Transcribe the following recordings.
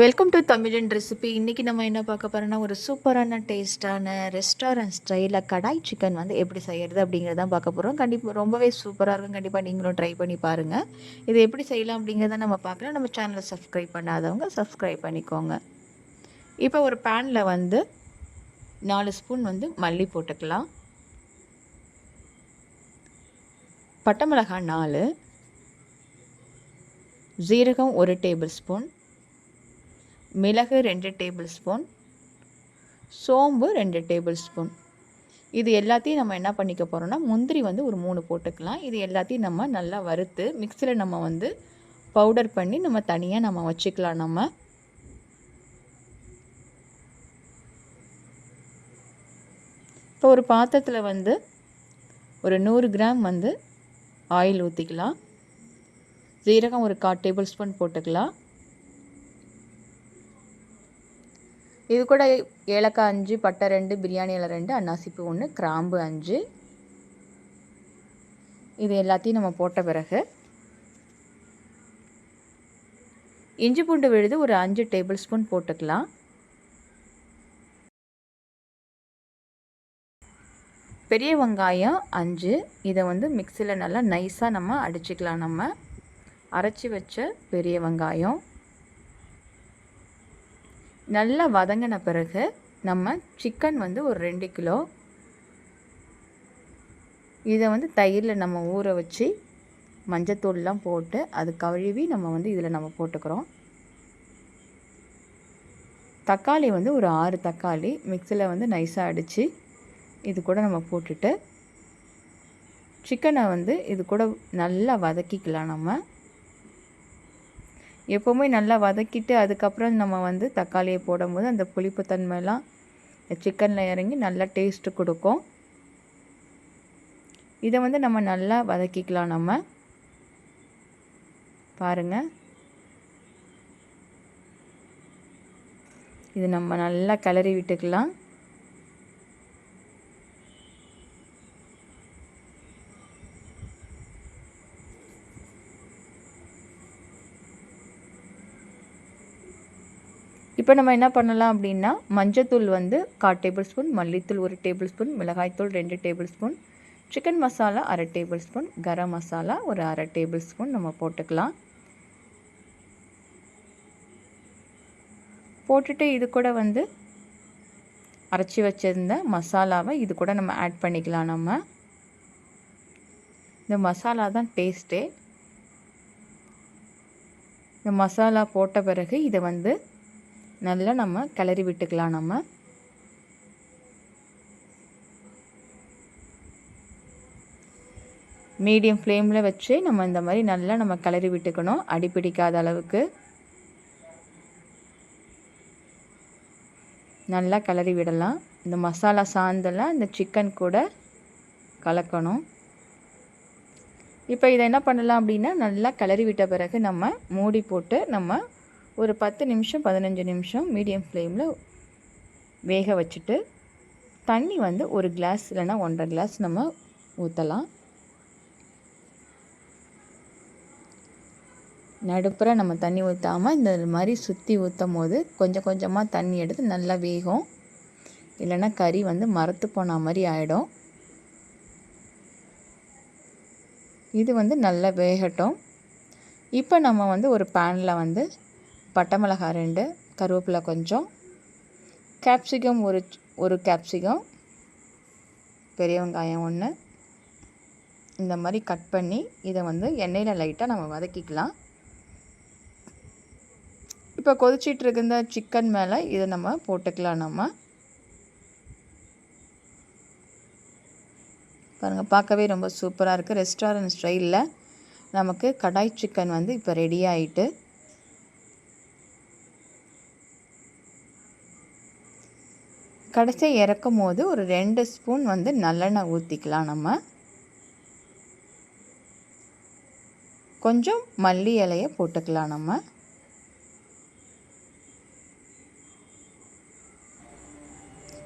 Welcome to தமிழன் recipe இன்றைக்கி நம்ம என்ன பார்க்க போகிறோன்னா ஒரு சூப்பரான டேஸ்ட்டான ரெஸ்டாரண்ட் ஸ்டைலில் கடாய் சிக்கன் வந்து எப்படி செய்கிறது அப்படிங்கிறதான் பார்க்க போகிறோம் கண்டிப்பாக ரொம்பவே சூப்பராக இருக்கும். கண்டிப்பாக நீங்களும் ட்ரை பண்ணி பாருங்கள் இது எப்படி செய்யலாம் அப்படிங்கிறத நம்ம பார்க்கலாம். நம்ம சேனலை சப்ஸ்கிரைப் பண்ணாதவங்க சப்ஸ்கிரைப் பண்ணிக்கோங்க. இப்போ ஒரு பேனில் வந்து நாலு ஸ்பூன் வந்து மல்லி போட்டுக்கலாம். பட்டை மிளகாய் நாலு. ஜீரகம் ஒரு டேபிள் ஸ்பூன் மிளகு ரெண்டு டேபிள் ஸ்பூன் சோம்பு ரெண்டு டேபிள் ஸ்பூன் இது எல்லாத்தையும் நம்ம என்ன பண்ணிக்க போகிறோம்னா முந்திரி வந்து ஒரு மூணு போட்டுக்கலாம். இது எல்லாத்தையும் நம்ம நல்லா வறுத்து மிக்சியில் நம்ம வந்து பவுடர் பண்ணி நம்ம தனியாக நம்ம வச்சுக்கலாம் நம்ம. இப்போ ஒரு பாத்திரத்தில் வந்து ஒரு நூறு கிராம் வந்து ஆயில் ஊற்றிக்கலாம் ஜீரகம் ஒரு கால் டேபிள் ஸ்பூன் போட்டுக்கலாம். இது கூட ஏலக்காய் அஞ்சு பட்டை ரெண்டு பிரியாணி இலை ரெண்டு அன்னாசிப்பு ஒன்று கிராம்பு அஞ்சு. இது எல்லாத்தையும் நம்ம போட்ட பிறகு இஞ்சி பூண்டு விழுது ஒரு அஞ்சு டேபிள் ஸ்பூன் போட்டுக்கலாம். பெரிய வெங்காயம் அஞ்சு. இதை வந்து மிக்சியில் நல்லா நைஸாக நம்ம அடிச்சுக்கலாம். நம்ம அரைச்சி வச்ச பெரிய வெங்காயம். நல்லா வதங்கின பிறகு நம்ம சிக்கன் வந்து ஒரு ரெண்டு கிலோ. இதை வந்து தயிரில் நம்ம ஊற வச்சு மஞ்சத்தூள்லாம் போட்டு அது கழுவி நம்ம வந்து இதில் நம்ம போட்டுக்கிறோம். தக்காளி வந்து ஒரு ஆறு தக்காளி மிக்சியில் வந்து நைஸாக அடித்து இது கூட நம்ம போட்டுட்டு சிக்கனை வந்து இது கூட நல்லா வதக்கிக்கலாம் நம்ம. எப்போவுமே நல்லா வதக்கிட்டு அதுக்கப்புறம் நம்ம வந்து தக்காளியை போடும்போது அந்த புளிப்பு சிக்கனில் இறங்கி நல்லா டேஸ்ட்டு கொடுக்கும். இதை வந்து நம்ம நல்லா வதக்கிக்கலாம் நம்ம. பாருங்கள் இது நம்ம நல்லா கிளறி விட்டுக்கலாம். இப்போ நம்ம என்ன பண்ணலாம் அப்படின்னா மஞ்சத்தூள் வந்து கால் டேபிள் ஸ்பூன் மல்லித்தூள் ஒரு டேபிள் ஸ்பூன் மிளகாய்த்தூள் ரெண்டு டேபிள் ஸ்பூன் சிக்கன் மசாலா அரை டேபிள் ஸ்பூன் கரம் மசாலா ஒரு அரை டேபிள் ஸ்பூன் நம்ம போட்டுக்கலாம். போட்டுட்டு இது கூட வந்து அரைச்சி வச்சுருந்த மசாலாவை இது கூட நம்ம ஆட் பண்ணிக்கலாம் நம்ம. இந்த மசாலா தான் டேஸ்ட்டே இந்த மசாலா போட்ட பிறகு இதை வந்து நல்லா நம்ம கிளறி விட்டுக்கலாம் நம்ம. மீடியம் ஃப்ளேமில் வச்சு நம்ம இந்த மாதிரி நல்லா நம்ம கிளறி விட்டுக்கணும். அடிப்பிடிக்காத அளவுக்கு. நல்லா கிளறி விடலாம். இந்த மசாலா சாந்தெல்லாம் இந்த சிக்கன் கூட கலக்கணும். இப்போ இதை என்ன பண்ணலாம் அப்படின்னா நல்லா கிளறி விட்ட பிறகு நம்ம மூடி போட்டு நம்ம ஒரு பத்து நிமிஷம் பதினஞ்சு நிமிஷம் மீடியம் ஃப்ளேமில் வேக வச்சுட்டு தண்ணி வந்து ஒரு கிளாஸ் இல்லைன்னா ஒன்றரை கிளாஸ் நம்ம ஊற்றலாம் நடுப்புற நம்ம தண்ணி ஊற்றாமல் இந்த மாதிரி சுற்றி ஊற்றும் போது கொஞ்சம் கொஞ்சமாக தண்ணி எடுத்து நல்லா வேகும். இல்லைன்னா கறி வந்து மரத்து போன மாதிரி ஆகிடும் இது வந்து நல்லா வேகட்டும். இப்போ நம்ம வந்து ஒரு பேனில் வந்து பட்டை மிளகாய் ரெண்டு கருவேப்பிலை கொஞ்சம் கேப்சிகம் ஒரு ஒரு கேப்சிகம் பெரிய வெங்காயம் ஒன்று இந்த மாதிரி கட் பண்ணி இதை வந்து எண்ணெயில் லைட்டாக நம்ம வதக்கிக்கலாம். இப்போ கொதிச்சிட்டு இருக்க சிக்கன் மேலே இதை நம்ம போட்டுக்கலாம் நம்ம. பாருங்கள் பார்க்கவே ரொம்ப சூப்பராக இருக்குது ரெஸ்டாரண்ட் ஸ்டைலில் நமக்கு கடாய் சிக்கன் வந்து இப்போ ரெடி ஆகிட்டு கடைசியாக இறக்கும் போது ஒரு ரெண்டு ஸ்பூன் வந்து நல்லெண்ணெய் ஊற்றிக்கலாம் நம்ம. கொஞ்சம் மல்லி இலையை போட்டுக்கலாம் நம்ம.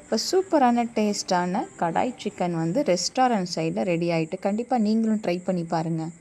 இப்போ சூப்பரான டேஸ்டான கடாய் சிக்கன் வந்து ரெஸ்டாரண்ட் சைடில் ரெடி ஆகிட்டு கண்டிப்பாக நீங்களும் ட்ரை பண்ணி பாருங்கள்